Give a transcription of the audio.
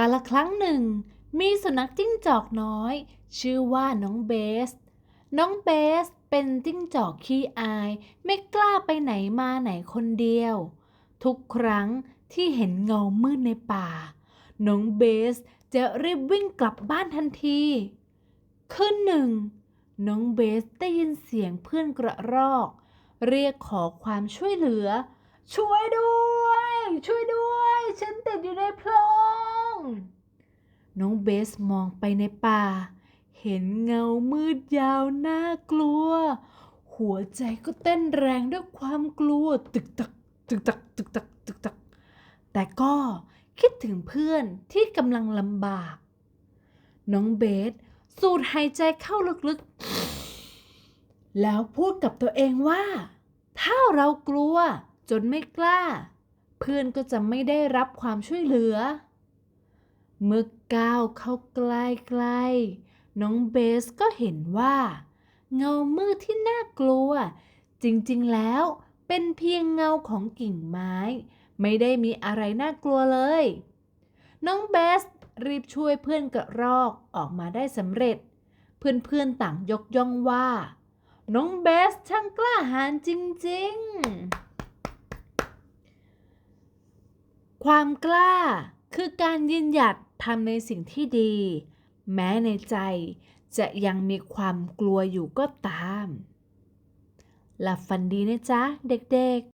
กาละครั้งหนึ่ง มีสุนัขจิ้งจอกน้อย ชื่อว่าน้องเบส น้องเบสเป็นจิ้งจอกขี้อาย ไม่กล้าไปไหนมาไหนคนเดียว ทุกครั้งที่เห็นเงามืดในป่า น้องเบสจะรีบวิ่งกลับบ้านทันทีคืนหนึ่ง น้องเบสได้ยินเสียงเพื่อนกระรอก เรียกขอความช่วยเหลือ ช่วยด้วย ช่วยด้วย ฉันติดอยู่ในโพรง น้องเบสมองไปในป่า เห็นเงามืดยาวน่ากลัว หัวใจก็เต้นแรงด้วยความกลัว ตึกตัก ตึกตัก ตึกตัก ตึกตัก แต่ก็คิดถึงเพื่อนที่กำลังลำบาก น้องเบสสูดหายใจเข้าลึกๆ แล้วพูดกับตัวเองว่า ถ้าเรากลัวจนไม่กล้า เพื่อนก็จะไม่ได้รับความช่วยเหลือ เมื่อก้าวเข้าใกล้ๆ น้องเบสก็เห็นว่า เงามืดที่น่ากลัว จริงๆแล้วเป็นเพียงเงาของกิ่งไม้ ไม่ได้มีอะไรน่ากลัวเลย น้องเบสรีบช่วยเพื่อนกระรอกออกมาได้สำเร็จ เพื่อนๆต่างยกย่องว่า น้องเบสช่างกล้าหาญจริงๆ ความกล้าคือการยืนหยัด ทำในสิ่งที่ดี แม้ในใจจะยังมีความกลัวอยู่ก็ตาม หลับฝันดีนะจ๊ะ เด็กๆ